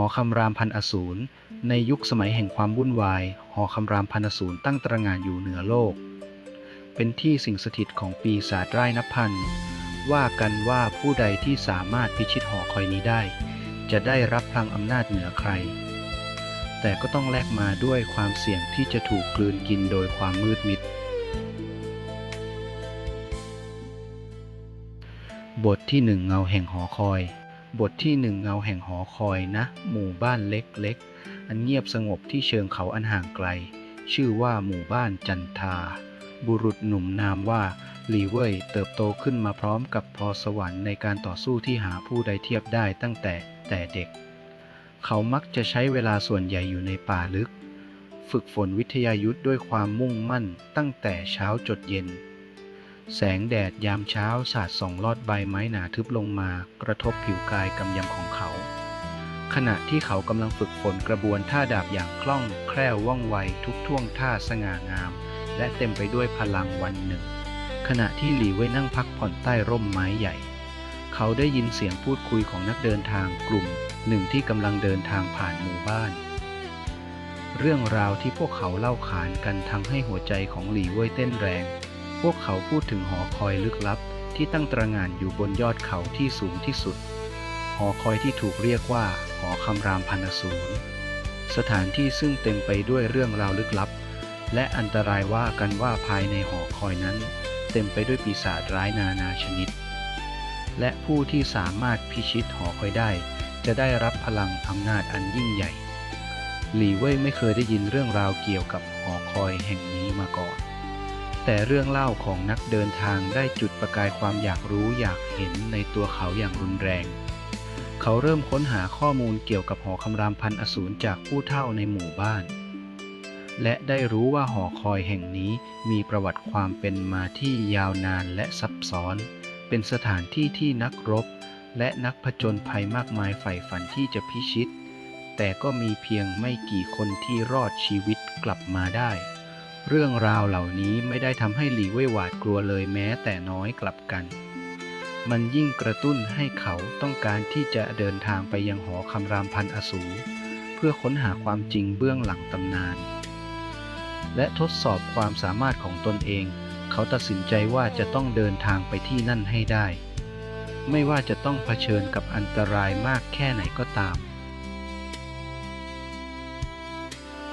อคำรามพันอสูร ในยุคสมัยแห่งความวุ่นวาย หอคำรามพันอสูรตั้งตระหง่านอยู่เหนือโลก เป็นที่สิงสถิตของปีศาจร้นับพัน ว่ากันว่าผู้ใดที่สามารถพิชิตหอคอยนี้ได้ จะได้รับพลังอำนาจเหนือใคร แต่ก็ต้องแลกมาด้วยความเสี่ยงที่จะถูกกลืนกินโดยความมืดมิด บทที่หนึ่งเงาแห่งหอคอย บทที่หนึ่งเงาแห่งหอคอยนะ หมู่บ้านเล็กๆ อันเงียบสงบที่เชิงเขาอันห่างไกล ชื่อว่าหมู่บ้านจันทา บุรุษหนุ่มนามว่าลีเว่ยเติบโตขึ้นมาพร้อมกับพรสวรรค์ในการต่อสู้ที่หาผู้ใดเทียบได้ตั้งแต่แต่เด็ก เขามักจะใช้เวลาส่วนใหญ่อยู่ในป่าลึก ฝึกฝนวิทยายุทธ์ด้วยความมุ่งมั่นตั้งแต่เช้าจดเย็น แสงแดดยามเช้าสาดส่องลอดใบไม้หนาทึบลงมากระทบผิวกายกำยำของเขา ขณะที่เขากำลังฝึกฝนกระบวนท่าดาบอย่างคล่องแคล่วว่องไวทุกท่วงท่าสง่างาม และเต็มไปด้วยพลังวันหนึ่ง ขณะที่หลีเว่ยนั่งพักผ่อนใต้ร่มไม้ใหญ่ เขาได้ยินเสียงพูดคุยของนักเดินทางกลุ่ม หนึ่งที่กำลังเดินทางผ่านหมู่บ้าน เรื่องราวที่พวกเขาเล่าขานกันทำให้หัวใจของหลีเว่ยเต้นแรง วกเขาพูดถึงหอคอยลึกลับที่ตั้งตระงานอยู่บนยอดเขาที่สูงที่สุด หอคอยที่ถูกเรียกว่า หอคำรามพันอสูรสถานที่ซึ่งเต็มไปด้วยเรื่องราวลึกลับ และอันตรายว่ากันว่าภายในหอคอยนั้น เต็มไปด้วยปีศาจร้ายนานาชนิด และผู้ที่สามารถพิชิตหอคอยได้ จะได้รับพลังอำนาจอันยิ่งใหญ่ หลีเว่ยไม่เคยได้ยินเรื่องราวเกี่ยวกับหอคอยแห่งนี้มาก่อน แต่เรื่องเล่าของนักเดินทางได้จุดประกายความอยากรู้อยากเห็นในตัวเขาอย่างรุนแรง เขาเริ่มค้นหาข้อมูลเกี่ยวกับหอคำรามพันอสูรจากผู้เฒ่าในหมู่บ้าน และได้รู้ว่าหอคอยแห่งนี้มีประวัติความเป็นมาที่ยาวนานและซับซ้อน เป็นสถานที่ที่นักรบ และนักผจญภัยมากมายใฝ่ฝันที่จะพิชิต แต่ก็มีเพียงไม่กี่คนที่รอดชีวิตกลับมาได้ เรื่องราวเหล่านี้ไม่ได้ทำให้หลีเว่ยหวาดกลัวเลยแม้แต่น้อยกลับกัน มันยิ่งกระตุ้นให้เขาต้องการที่จะเดินทางไปยังหอคำรามพันอสูรเพื่อค้นหาความจริงเบื้องหลังตำนาน และทดสอบความสามารถของตนเอง เขาตัดสินใจว่าจะต้องเดินทางไปที่นั่นให้ได้ ไม่ว่าจะต้องเผชิญกับอันตรายมากแค่ไหนก็ตาม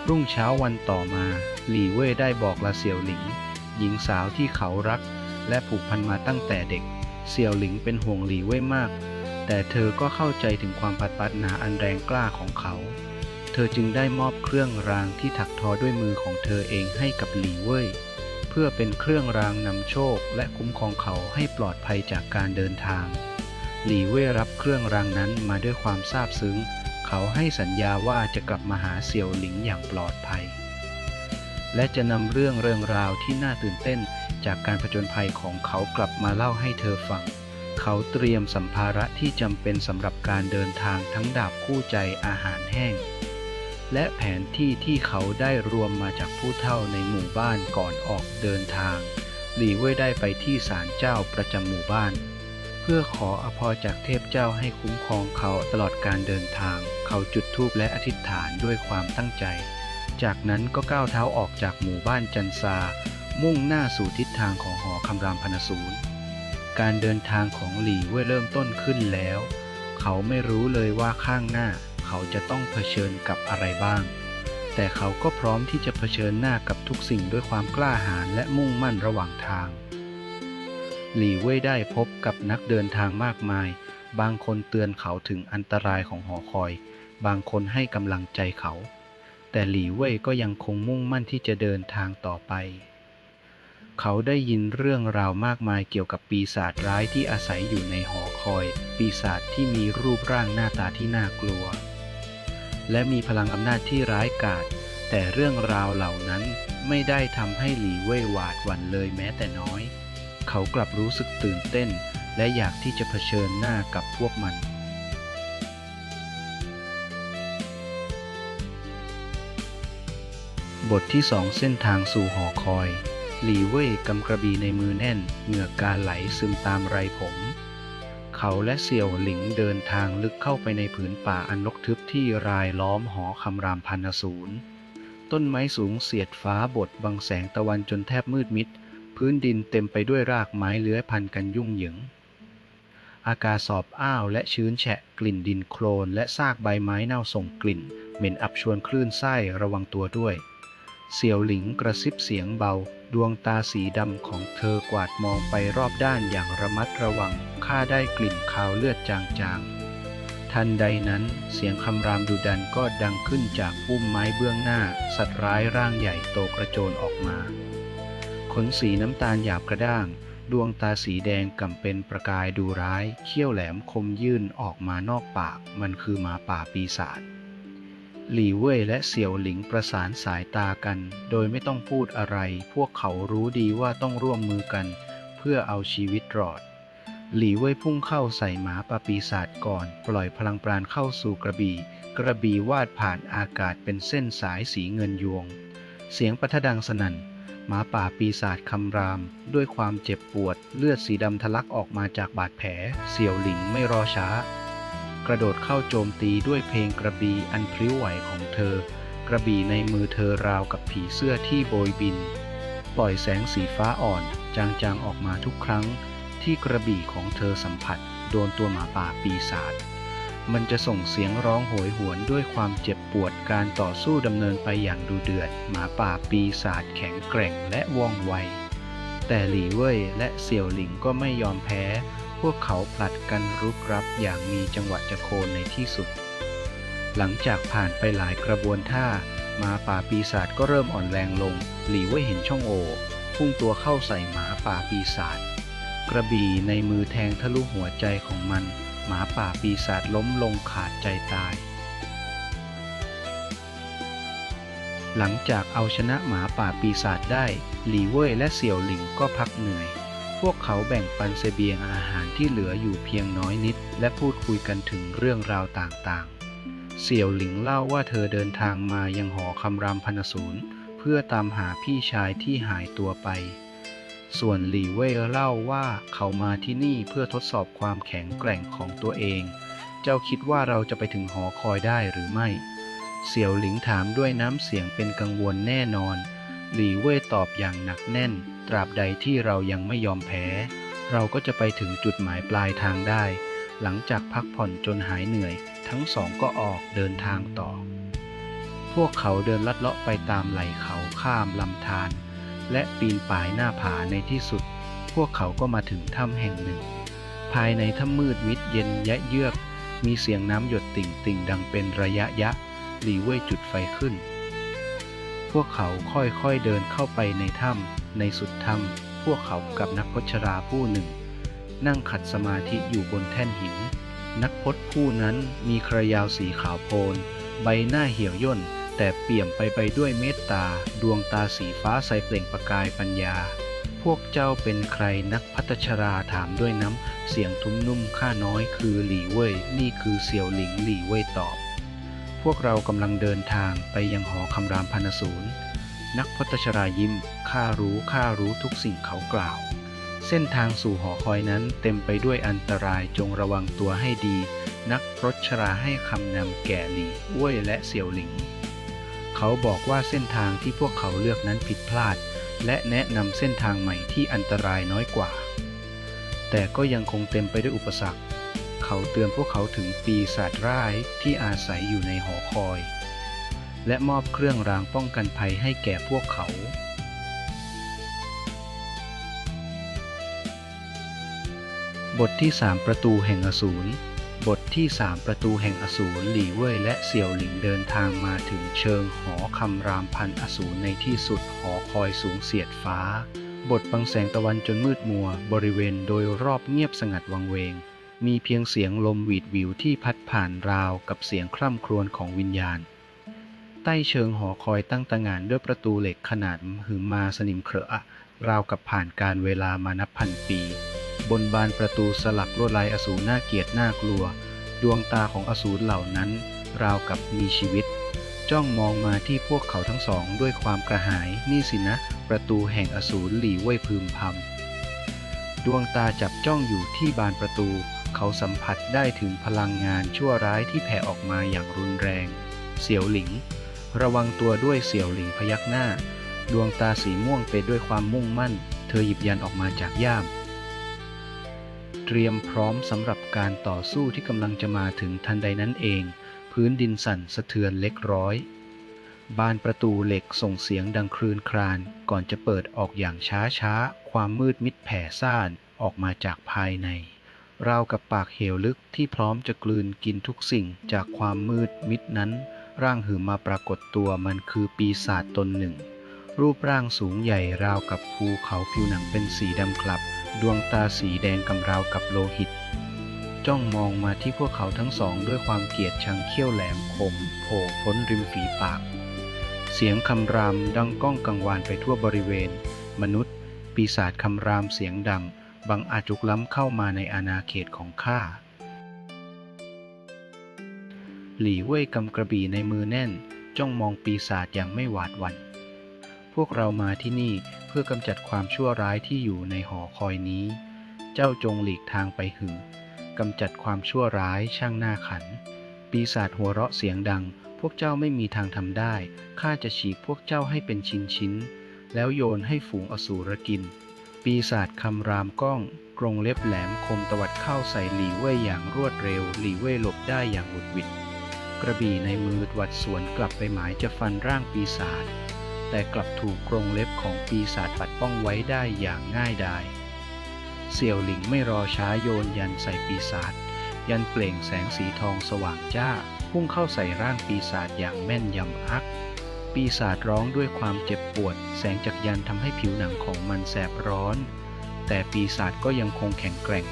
รุ่งเช้าวันต่อมา หลี่เว่ยได้บอกลาเสี่ยวหลิง หญิงสาวที่เขารัก และผูกพันมาตั้งแต่เด็ก เสี่ยวหลิงเป็นห่วงหลี่เว่ยมาก แต่เธอก็เข้าใจถึงความพัดปัดหนาอันแรงกล้าของเขา เธอจึงได้มอบเครื่องรางที่ถักทอด้วยมือของเธอเองให้กับหลี่เว่ยเพื่อเป็นเครื่องรางนำโชค และคุ้มครองเขาให้ปลอดภัยจากการเดินทาง หลี่เว่ยรับเครื่องรางนั้นมาด้วยความซาบซึ้ง เขาให้สัญญาว่าจะกลับมาหาเสี่ยวหลิงอย่างปลอดภัย และจะนำเรื่องเรื่องราวที่น่าตื่นเต้นจากการผจญภัยของเขากลับมาเล่าให้เธอฟัง เขาเตรียมสัมภาระที่จำเป็นสำหรับการเดินทางทั้งดาบคู่ใจอาหารแห้ง และแผนที่ที่เขาได้รวมมาจากผู้เฒ่าในหมู่บ้านก่อนออกเดินทาง หลีเว่ยได้ไปที่ศาลเจ้าประจำหมู่บ้าน เพื่อขออภรจากเทพเจ้าให้คุ้มครองเขาตลอดการเดินทาง เขาจุดธูปและอธิษฐานด้วยความตั้งใจ จากนั้นก็ก้าวเท้าออกจากหมู่บ้านจันซา มุ่งหน้าสู่ทิศทางของหอคำรามพนสูรการเดินทางของหลี่เว่ยเริ่มต้นขึ้นแล้ว เขาไม่รู้เลยว่าข้างหน้า เขาจะต้องเผชิญกับอะไรบ้าง แต่เขาก็พร้อมที่จะเผชิญหน้ากับทุกสิ่งด้วยความกล้าหาญและมุ่งมั่นระหว่างทาง หลี่เว่ยได้พบกับนักเดินทางมากมาย บางคนเตือนเขาถึงอันตรายของหอคอย บางคนให้กำลังใจเขา แต่หลี่เว่ยก็ยังคงมุ่งมั่นที่จะเดินทางต่อไป เขาได้ยินเรื่องราวมากมายเกี่ยวกับปีศาจร้ายที่อาศัยอยู่ในหอคอย ปีศาจที่มีรูปร่างหน้าตาที่น่ากลัว และมีพลังอำนาจที่ร้ายกาจ แต่เรื่องราวเหล่านั้นไม่ได้ทำให้หลีเว่ยหวาดหวั่นเลยแม้แต่น้อย เขากลับรู้สึกตื่นเต้น และอยากที่จะเผชิญหน้ากับพวกมันบทที่สองเส้นทางสู่หอคอย หลีเว่ยกำกระบี่ในมือแน่น เหงื่อกาไหลซึมตามไรผม เขาและเสี่ยวหลิงเดินทางลึกเข้าไปในผืนป่าอันรกทึบที่รายล้อมหอคำรามพันอสูรต้นไม้สูงเสียดฟ้าบดบังแสงตะวันจนแทบมืดมิด พื้นดินเต็มไปด้วยรากไม้เลื้อยพันกันยุ่งเหยิง อากาศสอบอ้าวและชื้นแฉะกลิ่นดินโคลน และซากใบไม้เน่าส่งกลิ่น เหม็นอับชวนคลื่นไส้ระวังตัวด้วย เสี่ยวหลิงกระซิบเสียงเบา ดวงตาสีดำของเธอกวาดมองไปรอบด้านอย่างระมัดระวังข้าได้กลิ่นคาวเลือดจางๆ ทันใดนั้นเสียงคำรามดุดันก็ดังขึ้นจากพุ่มไม้เบื้องหน้า สัตว์ร้ายร่างใหญ่โตกระโจนออกมา ขนสีน้ำตาลหยาบกระด้าง ดวงตาสีแดงกำเป็นประกายดูร้าย เขี้ยวแหลมคมยื่นออกมานอกปาก มันคือหมาป่าปีศาจ หลี่เว่ยและเสี่ยวหลิงประสานสายตากัน โดยไม่ต้องพูดอะไร พวกเขารู้ดีว่าต้องร่วมมือกัน เพื่อเอาชีวิตรอด หลี่เว่ยพุ่งเข้าใส่หมาป่าปีศาจก่อน ปล่อยพลังปราณเข้าสู่กระบี่ กระบี่วาดผ่านอากาศเป็นเส้นสายสีเงินยวง เสียงประทะดังสนั่น หมาป่าปีศาจคำราม ด้วยความเจ็บปวดเลือดสีดำทะลักออกมาจากบาดแผล เสี่ยวหลิงไม่รอช้า กระโดดเข้าโจมตีด้วยเพลงกระบี่อันพลิ้วไหวของเธอ กระบี่ในมือเธอราวกับผีเสื้อที่โบยบิน ปล่อยแสงสีฟ้าอ่อนจางๆออกมาทุกครั้ง ที่กระบี่ของเธอสัมผัส โดนตัวหมาป่าปีศาจ มันจะส่งเสียงร้องโหยหวนด้วยความเจ็บปวดการต่อสู้ดำเนินไปอย่างดูเดือด หมาป่าปีศาจแข็งแกร่งและว่องไว แต่หลี่เว่ยและเสี่ยวหลิงก็ไม่ยอมแพ้ พวกเขาผลัดกันรุกรับอย่างมีจังหวะจะโคนในที่สุด หลังจากผ่านไปหลายกระบวนท่าหมาป่าปีศาจก็เริ่มอ่อนแรงลง หลี่เว่ยเห็นช่องโหว่พุ่งตัวเข้าใส่หมาป่าปีศาจกระบี่ในมือแทงทะลุหัวใจของมัน หมาป่าปีศาจล้มลงขาดใจตาย หลังจากเอาชนะหมาป่าปีศาจได้ หลีเว่ยและเสี่ยวหลิงก็พักเหนื่อย พวกเขาแบ่งปันเสบียงอาหารที่เหลืออยู่เพียงน้อยนิด และพูดคุยกันถึงเรื่องราวต่างๆ เสี่ยวหลิงเล่าว่าเธอเดินทางมายังหอคำรามพันศูนย์เพื่อตามหาพี่ชายที่หายตัวไป ส่วนหลีเว่ยเล่าว่าเขามาที่นี่เพื่อทดสอบความแข็งแกร่งของตัวเอง เจ้าคิดว่าเราจะไปถึงหอคอยได้หรือไม่ เสี่ยวหลิงถามด้วยน้ำเสียงเป็นกังวลแน่นอน หลีเว่ยตอบอย่างหนักแน่น ตราบใดที่เรายังไม่ยอมแพ้ เราก็จะไปถึงจุดหมายปลายทางได้ หลังจากพักผ่อนจนหายเหนื่อย ทั้งสองก็ออกเดินทางต่อ พวกเขาเดินลัดเลาะไปตามไหล่เขาข้ามลำธาร และปีนป่ายหน้าผาในที่สุด พวกเขาก็มาถึงถ้ำแห่งหนึ่ง ภายในถ้ำมืดมิดเย็นยะเยือก มีเสียงน้ำหยดติ่งติ่งดังเป็นระยะยะหลีเว่ยจุดไฟขึ้น พวกเขาค่อยๆเดินเข้าไปในถ้ำในสุดถ้ำพวกเขากับนักพจราผู้หนึ่ง นั่งขัดสมาธิอยู่บนแท่นหิน นักพจน์ผู้นั้นมีครายาวสีขาวโพลนใบหน้าเหี่ยวย่น แต่เปี่ยมไปไปด้วยเมตตา ดวงตาสีฟ้าใสเปล่งประกายปัญญา พวกเจ้าเป็นใครนักพัฒชราถามด้วยน้ำเสียงทุ้มนุ่มข้าน้อยคือหลี่เว่ยนี่คือเสี่ยวหลิงหลี่เว่ยตอบ พวกเรากำลังเดินทางไปยังหอคำรามพันศูนย์นักพัฒชรายิ้มข้ารู้ข้ารู้ทุกสิ่งเขากล่าว เส้นทางสู่หอคอยนั้นเต็มไปด้วยอันตรายจงระวังตัวให้ดี นักพรชราให้คำนำแก่หลี่เว่ยและเสี่ยวหลิง เขาบอกว่าเส้นทางที่พวกเขาเลือกนั้นผิดพลาด และแนะนำเส้นทางใหม่ที่อันตรายน้อยกว่า แต่ก็ยังคงเต็มไปด้วยอุปสรรค เขาเตือนพวกเขาถึงปีศาจร้ายที่อาศัยอยู่ในหอคอย และมอบเครื่องรางป้องกันภัยให้แก่พวกเขาบทที่ 3 ประตูแห่งอสูร บทที่3ประตูแห่งอสูรหลี่เว่ยและเสี่ยวหลิงเดินทางมาถึงเชิงหอคำรามพันอสูรในที่สุดหอคอยสูงเสียดฟ้า บทบังแสงตะวันจนมืดมัว บริเวณโดยรอบเงียบสงัดวังเวง มีเพียงเสียงลมหวีดวิวที่พัดผ่านราวกับเสียงคร่ำครวญของวิญญาณ ใต้เชิงหอคอยตั้งตระงานด้วยประตูเหล็กขนาดหืมมาสนิมเคราะราวกับผ่านการเวลามานับพันปี บนบานประตูสลักลวดลายอสูรน่าเกลียดน่ากลัว ดวงตาของอสูรเหล่านั้น ราวกับมีชีวิต จ้องมองมาที่พวกเขาทั้งสองด้วยความกระหาย นี่สินะ ประตูแห่งอสูรหลี่เว่ยพึมพำดวงตาจับจ้องอยู่ที่บานประตู เขาสัมผัสได้ถึงพลังงานชั่วร้ายที่แผ่ออกมาอย่างรุนแรง เสี่ยวหลิง ระวังตัวด้วยเสี่ยวหลิงพยักหน้า ดวงตาสีม่วงไปด้วยความมุ่งมั่น เธอหยิบยันออกมาจากย่าม เตรียมพร้อมสำหรับการต่อสู้ที่กำลังจะมาถึงทันใดนั้นเอง พื้นดินสั่นสะเทือนเล็กร้อย บานประตูเหล็กส่งเสียงดังครืนคราน ก่อนจะเปิดออกอย่างช้าช้า ความมืดมิดแผ่ซ่านออกมาจากภายใน ราวกับปากเหวลึกที่พร้อมจะกลืนกินทุกสิ่งจากความมืดมิดนั้น ร่างหือมาปรากฏตัวมันคือปีศาจตนหนึ่ง รูปร่างสูงใหญ่ราวกับภูเขาผิวหนังเป็นสีดำคลับ ดวงตาสีแดงกำราวกับโลหิต จ้องมองมาที่พวกเขาทั้งสองด้วยความเกลียดชังเขี้ยวแหลมคมโผล่พ้นริมฝีปาก เสียงคำรามดังก้องกังวานไปทั่วบริเวณ มนุษย์ ปีศาจคำรามเสียงดัง บังอาจจุกล้ำเข้ามาในอาณาเขตของข้าหลี่เว่ยกำกระบี่ในมือแน่น จ้องมองปีศาจอย่างไม่หวาดหวัน่น พวกเรามาที่นี่เพื่อกำจัดความชั่วร้ายที่อยู่ในหอคอยนี้ เจ้าจงหลีกทางไปหือกำจัดความชั่วร้ายช่างหน้าขัน ปีศาจหัวเราะเสียงดัง พวกเจ้าไม่มีทางทำได้ ข้าจะฉีกพวกเจ้าให้เป็นชิ้นชิ้น แล้วโยนให้ฝูงอสูรกิน ปีศาจคำรามก้อง กรงเล็บแหลมคมตวัดเข้าใส่หลีเว่ยอย่างรวดเร็ว หลีเว่ยหลบได้อย่างหวุดหวิด กระบี่ในมือตวัดสวนกลับไปหมายจะฟันร่างปีศาจ แต่กลับถูกกรงเล็บของปีศาจปัดป้องไว้ได้อย่างง่ายดายเสี่ยวหลิงไม่รอช้าโยนยันใส่ปีศาจยันเปล่งแสงสีทองสว่างจ้า พุ่งเข้าใส่ร่างปีศาจอย่างแม่นยำอัก ปีศาจร้องด้วยความเจ็บปวด แสงจากยันทำให้ผิวหนังของมันแสบร้อน แต่ปีศาจก็ยังคงแข็งแกร่ง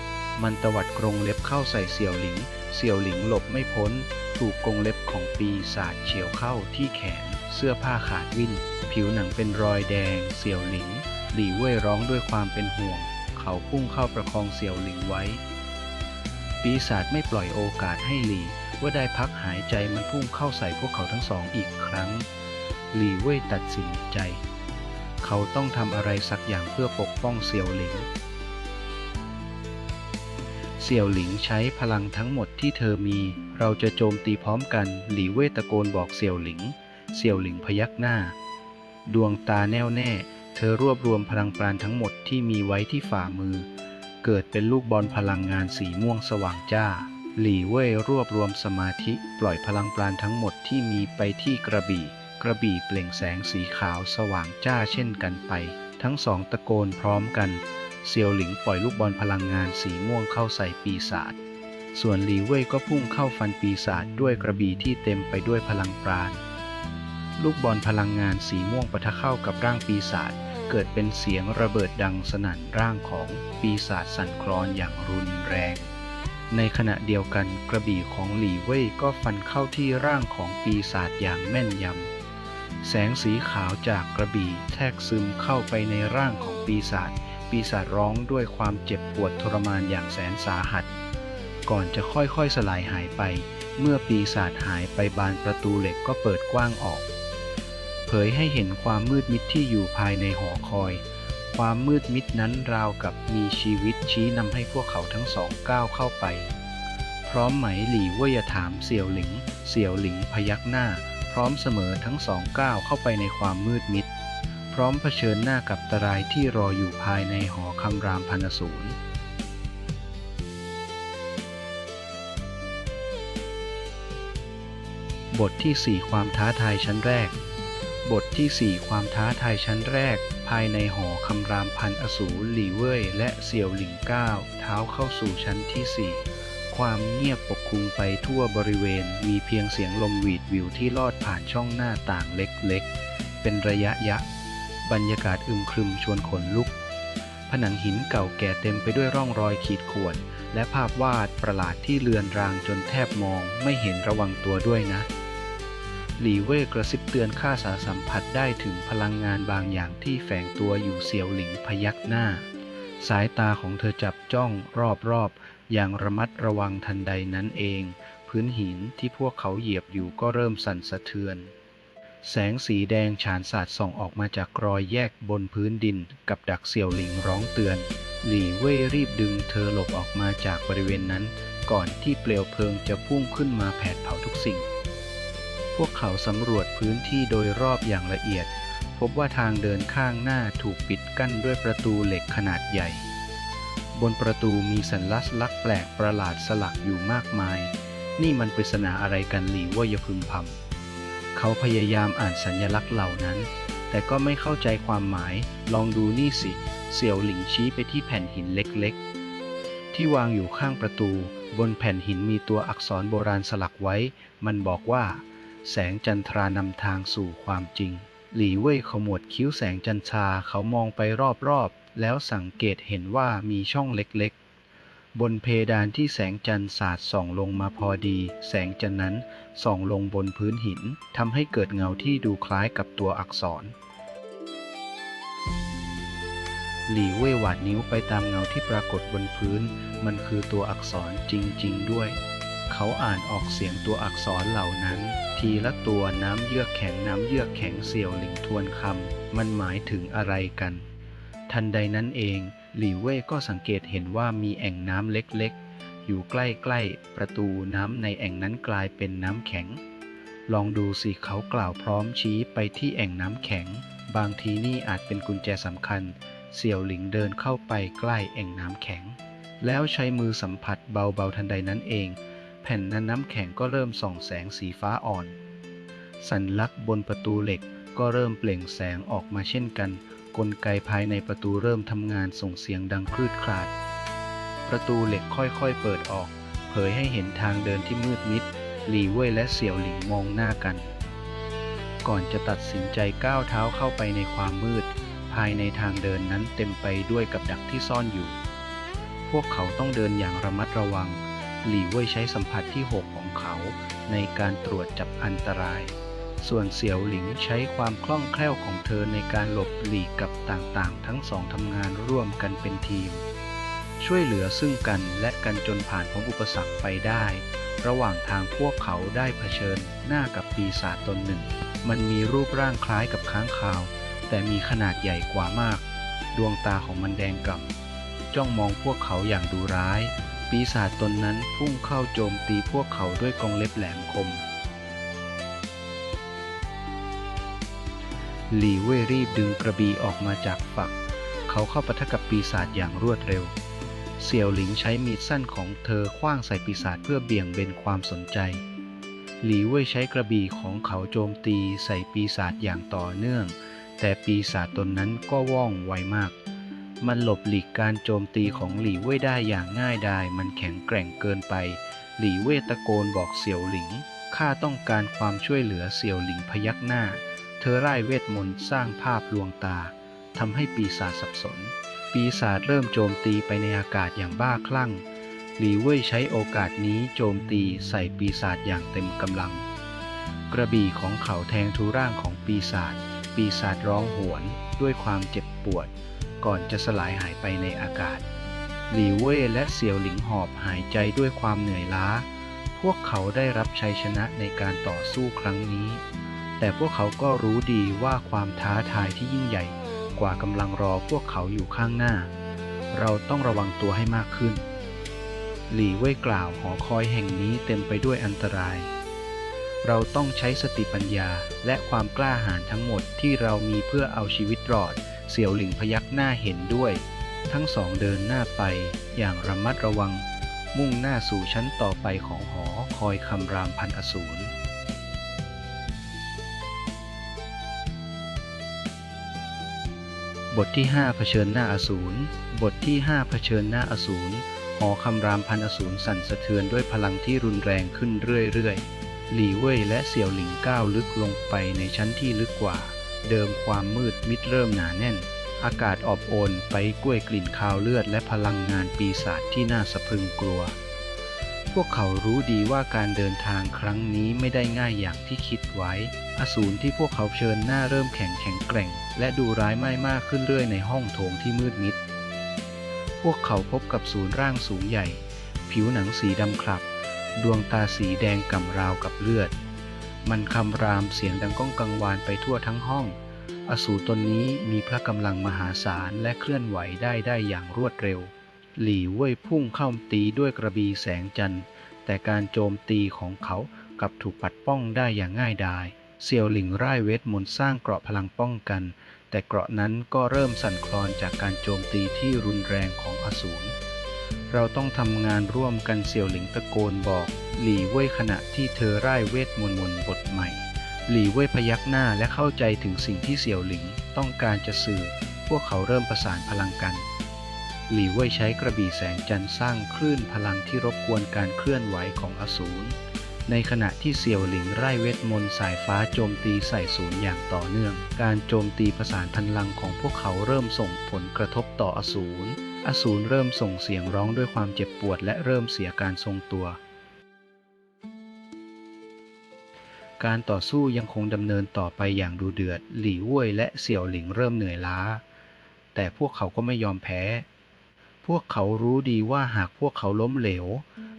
มันตวัดกรงเล็บเข้าใส่เสี่ยวหลิง เสี่ยวหลิงหลบไม่พ้น ถูกกรงเล็บของปีศาจเฉียวเข้าที่แขน เสื้อผ้าขาดวิ่น ผิวหนังเป็นรอยแดง เสี่ยวหลิง หลี่เว่ยร้องด้วยความเป็นห่วง เขาพุ่งเข้าประคองเสี่ยวหลิงไว้ ปีศาจไม่ปล่อยโอกาสให้หลี่ว่าได้พักหายใจมันพุ่งเข้าใส่พวกเขาทั้งสองอีกครั้ง หลี่เว่ยตัดสินใจ เขาต้องทำอะไรสักอย่างเพื่อปกป้องเสี่ยวหลิงเสี่ยวหลิงใช้พลังทั้งหมดที่เธอมี เราจะโจมตีพร้อมกัน หลี่เว่ยตะโกนบอกเสี่ยวหลิง เสี่ยวหลิงพยักหน้า ดวงตาแน่วแน่ เธอรวบรวมพลังปราณทั้งหมดที่มีไว้ที่ฝ่ามือ เกิดเป็นลูกบอลพลังงานสีม่วงสว่างจ้า หลี่เว่ยรวบรวมสมาธิปล่อยพลังปราณทั้งหมดที่มีไปที่กระบี่ กระบี่เปล่งแสงสีขาวสว่างจ้าเช่นกันไป ทั้งสองตะโกนพร้อมกันเซียวหลิงปล่อยลูกบอลพลังงานสีม่วงเข้าใส่ปีศาจส่วนหลีเว่ยก็พุ่งเข้าฟันปีศาจด้วยกระบี่ที่เต็มไปด้วยพลังปราณ ลูกบอลพลังงานสีม่วงปะทะเข้ากับร่างปีศาจเกิดเป็นเสียงระเบิดดังสนั่นร่างของปีศาจสั่นคลอนอย่างรุนแรง ในขณะเดียวกันกระบี่ของหลี่เว่ยก็ฟันเข้าที่ร่างของปีศาจอย่างแม่นยำ แสงสีขาวจากกระบี่แทรกซึมเข้าไปในร่างของปีศาจ ปีศาจร้องด้วยความเจ็บปวดทรมานอย่างแสนสาหัส ก่อนจะค่อยๆสลายหายไป เมื่อปีศาจหายไปบานประตูเหล็กก็เปิดกว้างออก เผยให้เห็นความมืดมิดที่อยู่ภายในหอคอย ความมืดมิดนั้นราวกับมีชีวิตชี้นำให้พวกเขาทั้งสองก้าวเข้าไป พร้อมไหมหลี่เว่ยถามเสี่ยวหลิง เสี่ยวหลิงพยักหน้า พร้อมเสมอทั้งสองก้าวเข้าไปในความมืดมิด พร้อมเผชิญหน้ากับตรายที่รออยู่ภายในหอคำรามพันศูนย์บทที่ 4 ความท้าทายชั้นแรก บทที่ 4 ความท้าทายชั้นแรก ภายในหอคำรามพันอสูรหลี่เว่ยและเสี่ยวหลิงก้าวเท้าเข้าสู่ชั้นที่ 4 ความเงียบปกคลุมไปทั่วบริเวณ มีเพียงเสียงลมหวีดวิวที่ลอดผ่านช่องหน้าต่างเล็กๆ เป็นระยะยะ บรรยากาศอึมครึมชวนขนลุก ผนังหินเก่าแก่เต็มไปด้วยร่องรอยขีดข่วนและภาพวาดประหลาดที่เลือนรางจนแทบมอง ไม่เห็นระวังตัวด้วยนะ หลีเว่ยกระซิบเตือนข้าสาสัมผัสได้ถึงพลังงานบางอย่างที่แฝงตัวอยู่เสียวหลิงพยักหน้า สายตาของเธอจับจ้องรอบๆ อย่างระมัดระวังทันใดนั้นเอง พื้นหินที่พวกเขาเหยียบอยู่ก็เริ่มสั่นสะเทือน แสงสีแดงฉานสาดส่องออกมาจากรอยแยกบนพื้นดิน กับดักเสี่ยวหลิงร้องเตือน หลี่เว่ยรีบดึงเธอหลบออกมาจากบริเวณนั้น ก่อนที่เปลวเพลิงจะพุ่งขึ้นมาแผดเผาทุกสิ่ง วกเขาสำรวจพื้นที่โดยรอบอย่างละเอียด พบว่าทางเดินข้างหน้าถูกปิดกั้นด้วยประตูเหล็กขนาดใหญ่ บนประตูมีสัญลักษณ์ลักแปลกประหลาดสลักอยู่มากมาย นี่มันปริศนาอะไรกันหลี่ว่ยอย่าพึมพำเขาพยายามอ่านสัญลักษณ์เหล่านั้น แต่ก็ไม่เข้าใจความหมาย ลองดูนี่สิ เสี่ยวหลิงชี้ไปที่แผ่นหินเล็กๆ ที่วางอยู่ข้างประตูบนแผ่นหินมีตัวอักษรโบราณสลักไว้ มันบอกว่า แสงจันทรานำทางสู่ความจริง หลี่เว่ยขมวดคิ้วแสงจันทราเขามองไปรอบๆ แล้วสังเกตเห็นว่ามีช่องเล็กๆ บนเพดานที่แสงจันทร์สาดส่องลงมาพอดี แสงจันทร์นั้นส่องลงบนพื้นหินทำให้เกิดเงาที่ดูคล้ายกับตัวอักษรหลี่เว่ยหวาดนิ้วไปตามเงาที่ปรากฏบนพื้น มันคือตัวอักษรจริง ๆ ด้วย เขาอ่านออกเสียงตัวอักษรเหล่านั้น ทีละตัวน้ำเยือกแข็งน้ำเยือกแข็งเสี่ยวหลิงทวนคำมันหมายถึงอะไรกัน ทันใดนั้นเอง หลี่เว่ยก็สังเกตเห็นว่ามีแอ่งน้ำเล็กๆ อยู่ใกล้ๆ ประตูน้ำในแอ่งนั้นกลายเป็นน้ำแข็ง ลองดูสิเขากล่าวพร้อมชี้ไปที่แอ่งน้ำแข็ง บางทีนี่อาจเป็นกุญแจสำคัญ เสี่ยวหลิงเดินเข้าไปใกล้แอ่งน้ำแข็ง แล้วใช้มือสัมผัสเบาๆทันใดนั้นเอง แผ่นนั้นน้ำแข็งก็เริ่มส่องแสงสีฟ้าอ่อน สัญลักษณ์บนประตูเหล็กก็เริ่มเปล่งแสงออกมาเช่นกัน กลไกภายในประตูเริ่มทำงานส่งเสียงดังคลืดคลาด ประตูเหล็กค่อยๆเปิดออก เผยให้เห็นทางเดินที่มืดมิด หลีเว่ยและเสี่ยวหลิงมองหน้ากัน ก่อนจะตัดสินใจก้าวเท้าเข้าไปในความมืด ภายในทางเดินนั้นเต็มไปด้วยกับดักที่ซ่อนอยู่ พวกเขาต้องเดินอย่างระมัดระวัง หลีเว่ยใช้สัมผัสที่หกของเขาในการตรวจจับอันตราย ส่วนเสี่ยวหลิงใช้ความคล่องแคล่วของเธอในการหลบหลีกกับต่างๆ ทั้งสองทำงานร่วมกันเป็นทีม ช่วยเหลือซึ่งกันและกันจนผ่านพ้นอุปสรรคไปได้ ระหว่างทางพวกเขาได้เผชิญหน้ากับปีศาจตนหนึ่ง มันมีรูปร่างคล้ายกับค้างคาว แต่มีขนาดใหญ่กว่ามาก ดวงตาของมันแดงกล่ำจ้องมองพวกเขาอย่างดูร้าย ปีศาจตนนั้นพุ่งเข้าโจมตีพวกเขาด้วยกองเล็บแหลมคม หลีเว่รีบดึงกระบี่ออกมาจากฝัก เขาเข้าปะทะกับปีศาจอย่างรวดเร็ว เสี่ยวหลิงใช้มีดสั้นของเธอคว้างใส่ปีศาจเพื่อเบี่ยงเบนความสนใจ หลีเว่ยใช้กระบี่ของเขาโจมตีใส่ปีศาจอย่างต่อเนื่อง แต่ปีศาจตนนั้นก็ว่องไวมาก มันหลบหลีกการโจมตีของหลี่เว่ยได้อย่างง่ายดาย มันแข็งแกร่งเกินไป หลี่เว่ยตะโกนบอกเสี่ยวหลิง ข้าต้องการความช่วยเหลือเสี่ยวหลิงพยักหน้า เธอไล่เวทมนต์สร้างภาพลวงตาทำให้ปีศาจสับสน ปีศาจเริ่มโจมตีไปในอากาศอย่างบ้าคลั่ง หลี่เว่ยใช้โอกาสนี้โจมตีใส่ปีศาจอย่างเต็มกำลัง กระบี่ของเขาแทงทุร่างของปีศาจ ปีศาจร้องหวนด้วยความเจ็บปวด ก่อนจะสลายหายไปในอากาศ หลีเว่ยและเสี่ยวหลิงหอบหายใจด้วยความเหนื่อยล้า พวกเขาได้รับชัยชนะในการต่อสู้ครั้งนี้ แต่พวกเขาก็รู้ดีว่าความท้าทายที่ยิ่งใหญ่กว่ากำลังรอพวกเขาอยู่ข้างหน้า เราต้องระวังตัวให้มากขึ้น หลี่เว่ยกล่าวหอคอยแห่งนี้เต็มไปด้วยอันตราย เราต้องใช้สติปัญญาและความกล้าหาญทั้งหมดที่เรามีเพื่อเอาชีวิตรอด เสี่ยวหลิงพยักหน้าเห็นด้วย ทั้งสองเดินหน้าไปอย่างระมัดระวัง มุ่งหน้าสู่ชั้นต่อไปของหอคอยคำรามพันอสูรบทที่ 5 เผชิญหน้าอสูร บทที่ 5 เผชิญหน้าอสูร หอคำรามพันอสูรสั่นสะเทือนด้วยพลังที่รุนแรงขึ้นเรื่อยๆ หลี่เว่ยและเสี่ยวหลิงก้าวลึกลงไปในชั้นที่ลึกกว่า เดิมความมืดมิดเริ่มหนาแน่น อากาศอบโอนไปกล้วยกลิ่นคาวเลือดและพลังงานปีศาจที่น่าสะพรึงกลัว พวกเขารู้ดีว่าการเดินทางครั้งนี้ไม่ได้ง่ายอย่างที่คิดไว้ อสูรที่พวกเขาเชิญหน้าเริ่มแข็งแข็งแกร่ง และดูร้ายไม่มากขึ้นเรื่อยในห้องโถงที่มืดมิด พวกเขาพบกับศูนย์ร่างสูงใหญ่ ผิวหนังสีดำคลับ ดวงตาสีแดงก่ำราวกับเลือด มันคำรามเสียงดังก้องกังวานไปทั่วทั้งห้อง อสูรตนนี้มีพระกำลังมหาศาลและเคลื่อนไหวได้ได้อย่างรวดเร็ว หลี่เว่ยพุ่งเข้าตีด้วยกระบีแสงจันทร์แต่การโจมตีของเขากลับถูกปัดป้องได้อย่างง่ายดายเสี่ยวหลิงไร่ายเวทมนต์สร้างเกราะพลังป้องกัน แต่เกราะนั้นก็เริ่มสั่นคลอนจากการโจมตีที่รุนแรงของอสูร เราต้องทำงานร่วมกันเสี่ยวหลิงตะโกนบอก หลี่เว่ยขณะที่เธอร่ายเวทมนต์มนต์บทใหม่ หลี่เว่ยพยักหน้าและเข้าใจถึงสิ่งที่เสี่ยวหลิงต้องการจะสื่อ พวกเขาเริ่มประสานพลังกัน หลี่เว่ยใช้กระบี่แสงจันทร์สร้างคลื่นพลังที่รบกวนการเคลื่อนไหวของอสูร ในขณะที่เสี่ยวหลิงไร่เวทมนต์สายฟ้าโจมตีใส่ศูนย์อย่างต่อเนื่อง การโจมตีประสานพลังของพวกเขาเริ่มส่งผลกระทบต่ออสูร อสูรเริ่มส่งเสียงร้องด้วยความเจ็บปวดและเริ่มเสียการทรงตัว การต่อสู้ยังคงดำเนินต่อไปอย่างดูเดือด หลี่เว่ยและเสี่ยวหลิงเริ่มเหนื่อยล้า แต่พวกเขาก็ไม่ยอมแพ้ พวกเขารู้ดีว่าหากพวกเขาล้มเหลว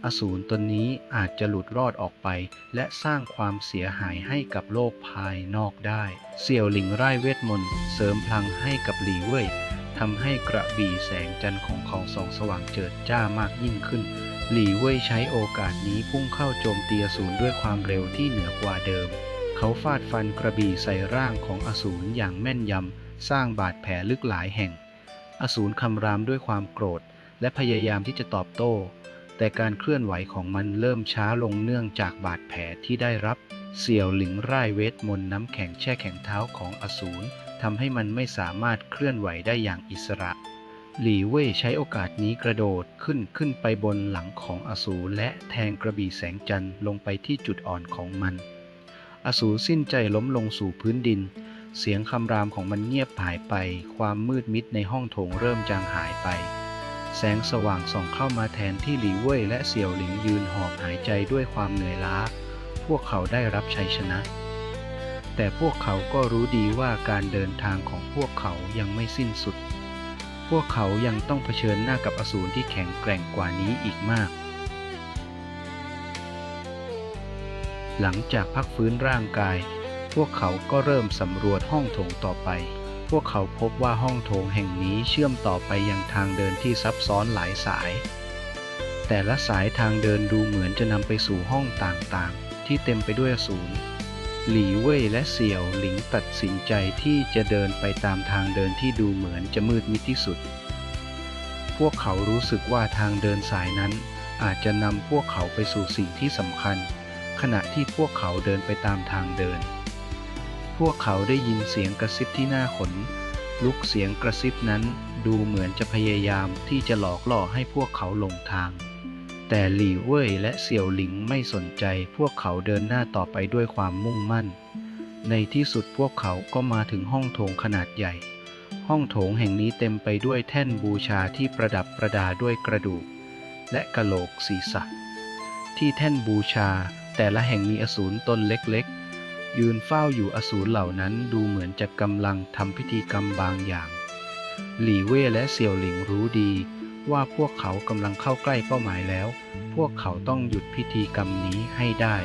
อสูรตนนี้อาจจะหลุดรอดออกไป และสร้างความเสียหายให้กับโลกภายนอกได้ เสี่ยวหลิงไร้เวทมนต์เสริมพลังให้กับหลี่เว่ยทำให้กระบี่แสงจันทร์ของเขาส่องสว่างเจิดจ้ามากยิ่งขึ้น หลี่เว่ยใช้โอกาสนี้พุ่งเข้าโจมตีอสูรด้วยความเร็วที่เหนือกว่าเดิม เขาฟาดฟันกระบี่ใส่ร่างของอสูรอย่างแม่นยำ สร้างบาดแผลลึกหลายแห่ง อสูรคำรามด้วยความโกรธ และพยายามที่จะตอบโต้ แต่การเคลื่อนไหวของมันเริ่มช้าลงเนื่องจากบาดแผลที่ได้รับ เสี่ยวหลิงร่ายเวทมนต์น้ำแข็งแช่แข็งเท้าของอสูรทำให้มันไม่สามารถเคลื่อนไหวได้อย่างอิสระ หลี่เว่ยใช้โอกาสนี้กระโดดขึ้นขึ้นไปบนหลังของอสูรและแทงกระบี่แสงจันทร์ลงไปที่จุดอ่อนของมัน อสูรสิ้นใจล้มลงสู่พื้นดิน เสียงคำรามของมันเงียบหายไป ความมืดมิดในห้องโถงเริ่มจางหายไป แสงสว่างส่องเข้ามาแทนที่หลีเว่ยและเสี่ยวหลิงยืนหอบหายใจด้วยความเหนื่อยล้า พวกเขาได้รับชัยชนะ แต่พวกเขาก็รู้ดีว่าการเดินทางของพวกเขายังไม่สิ้นสุด พวกเขายังต้องเผชิญหน้ากับอสูรที่แข็งแกร่งกว่านี้อีกมาก หลังจากพักฟื้นร่างกาย พวกเขาก็เริ่มสำรวจห้องโถงต่อไป พวกเขาพบว่าห้องโถงแห่งนี้เชื่อมต่อไปยังทางเดินที่ซับซ้อนหลายสาย แต่ละสายทางเดินดูเหมือนจะนำไปสู่ห้องต่างๆ ที่เต็มไปด้วยอสูรหลี่เว่ยและเสี่ยวหลิงตัดสินใจที่จะเดินไปตามทางเดินที่ดูเหมือนจะมืดมิดที่สุด พวกเขารู้สึกว่าทางเดินสายนั้นอาจจะนำพวกเขาไปสู่สิ่งที่สำคัญ ขณะที่พวกเขาเดินไปตามทางเดิน วกเขาได้ยินเสียงกระซิบที่หน้าขน ลุกเสียงกระซิบนั้นดูเหมือนจะพยายามที่จะหลอกล่อให้พวกเขาหลงทาง แต่หลี่เว่ยและเสี่ยวหลิงไม่สนใจ พวกเขาเดินหน้าต่อไปด้วยความมุ่งมั่น ในที่สุดพวกเขาก็มาถึงห้องโถงขนาดใหญ่ ห้องโถงแห่งนี้เต็มไปด้วยแท่นบูชาที่ประดับประดาด้วยกระดูก และกะโหลกศีรษะ ที่แท่นบูชาแต่ละแห่งมีอสูรตนเล็กๆ ยืนเฝ้าอยู่อสูรเหล่านั้นดูเหมือนจะกำลังทำพิธีกรรมบางอย่าง หลี่เว่ยและเสี่ยวหลิงรู้ดี ว่าพวกเขากำลังเข้าใกล้เป้าหมายแล้ว พวกเขาต้องหยุดพิธีกรรมนี้ให้ได้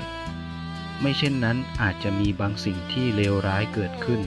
ไม่เช่นนั้นอาจจะมีบางสิ่งที่เลวร้ายเกิดขึ้น